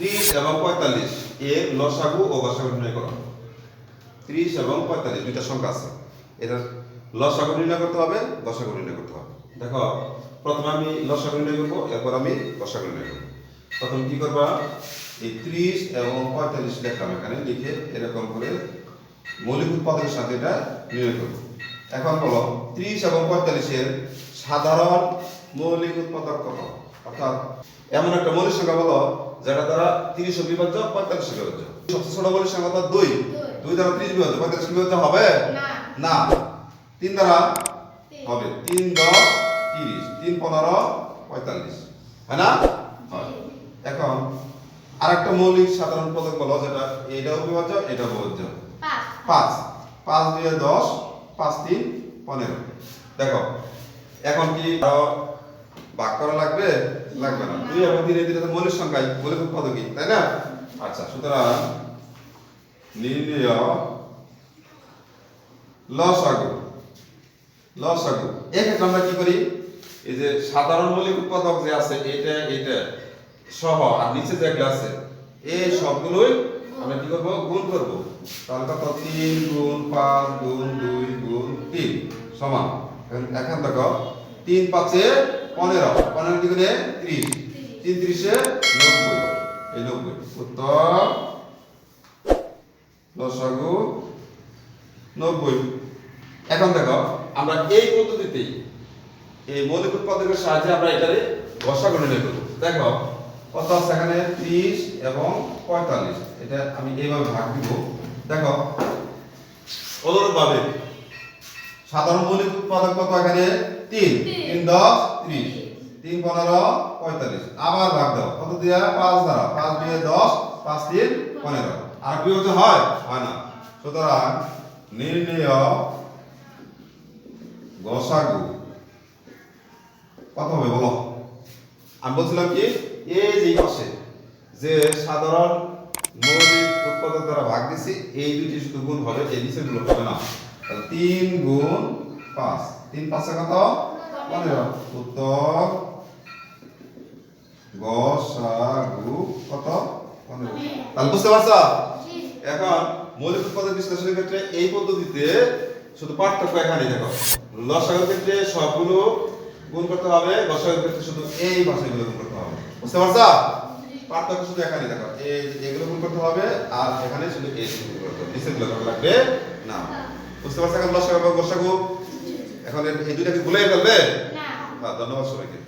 ত্রিশ এবং পঁয়তাল্লিশ। এর লসাগু ও গসাগু নির্ণয় করো ত্রিশ এবং পঁয়তাল্লিশ, দুইটা সংখ্যা আছে। এটা লসাগু নির্ণয় করতে হবে গসাগু নির্ণয় করতে হবে। দেখো, প্রথমে আমি লসাগু নির্ণয় করব, এরপর আমি গসাগু নির্ণয় করব। প্রথম কি করবা? এই ত্রিশ এবং পঁয়তাল্লিশ লেখলাম এখানে লিখে এরকম করে মৌলিক উৎপাদনের সাথে এটা নির্ণয় করব। এখন বলো, ত্রিশ এবং পঁয়তাল্লিশের সাধারণ মৌলিক উৎপাদক কত? অর্থাৎ এমন একটা মৌলিক সংখ্যা বলো যেটা দ্বারা তিরিশ বিভাজ্য পঁয়তাল্লিশ বিভাজ্য সবচেয়ে ছোট মৌলিক সংখ্যা দুই। দুই। দ্বারা ত্রিশ বিভাজ্য পঁয়তাল্লিশ বিভাজ্য হবে? না। তিন দ্বারা? হবে। তিন দশ তিরিশ। তিন পনেরো পঁয়তাল্লিশ। হয় না। এখন আরেকটা মৌলিক সাধারণ পদক বলো যেটা এটাও বিভাজ্য এটাও বিভাজ্য পাঁচ। পাঁচ। দুই দশ পাঁচ তিন পনেরো। দেখো এখন কি ভাগ করা লাগবে? লাগবে না। দুই এবং দুটো তো মৌলিক সংখ্যাই, মৌলিক উৎপাদকই, তাই না? আচ্ছা সুতরাং নির্ণয় লসাগু লসাগু। এক্ষেত্রে আমরা কি করি? এই যে সাধারণ মৌলিক উৎপাদক যে আছে, এটা এটা সহ, আর নিচে যেগুলো আছে, এই সবগুলোই আমরা কি করব? গুণ করব। তাহলে কত? তিন গুণ পাঁচ গুণ দুই গুণ তিন সমান। এখন দেখো তিন পাঁচে পনেরো। পনেরো কি করে? ত্রিশ। তিন ত্রিশে নব্বই। এই নব্বই। উত্তর। লসাগু নব্বই। এখন দেখো, আমরা এই পদ্ধতিতে এই মৌলিক উৎপাদকের সাহায্যে আমরা এটারে গসাগু নির্ণয় করব। দেখো, কত আছে এখানে? ত্রিশ এবং পঁয়তাল্লিশ। এটা আমি এইভাবে ভাগ দিব। দেখো, অনুরূপভাবে সাধারণ মৌলিক উৎপাদক কত এখানে তিন। তিন। দশ ত্রিশ। তিন। পনেরো পঁয়তাল্লিশ। আবার ভাগ দাও। কত দিয়া? পাঁচ দ্বারা। পাঁচ দিয়ে দশ পাঁচ তিন পনেরো। আর বিয়োগ হয়? হয় না। সুতরাং নির্ণয় গসাগু। কত হবে বলো? আমি বলছিলাম কি? এই যে পাশে যে সাধারণ মৌলিক উৎপাদক দ্বারা ভাগ দিছি এই দুইটি শুধু গুণ হবে এই নিচেরগুলো হবে না। তাহলে তিন গুণ পাঁচ। তিন পাঁচে কত? পনেরো। উত্তর গসাগু কত? পনেরো। তাহলে বুঝতে পারছ? এখন মৌলিক উৎপাদক বিশ্লেষণের ক্ষেত্রে এই পদ্ধতিতে শুধু পার্থক্য এখানে দেখো। লসাগুর ক্ষেত্রে সবগুলো গুণ করতে হবে গসাগুর ক্ষেত্রে শুধু এই ভাষাগুলো গুণ করতে হবে। বুঝতে পারছ? পার্থক্য শুধু এখানে দেখো। এই এগুলো গুণ করতে হবে আর এখানে শুধু এই গুণ করতে হবে। নিচেরগুলো করা লাগবে না। বুঝতে পারছেন? এখন লসাগু এবং গসাগু এখন এই দুইটাকে ভুলে ফেলবে? না। ধন্যবাদ সবাইকে।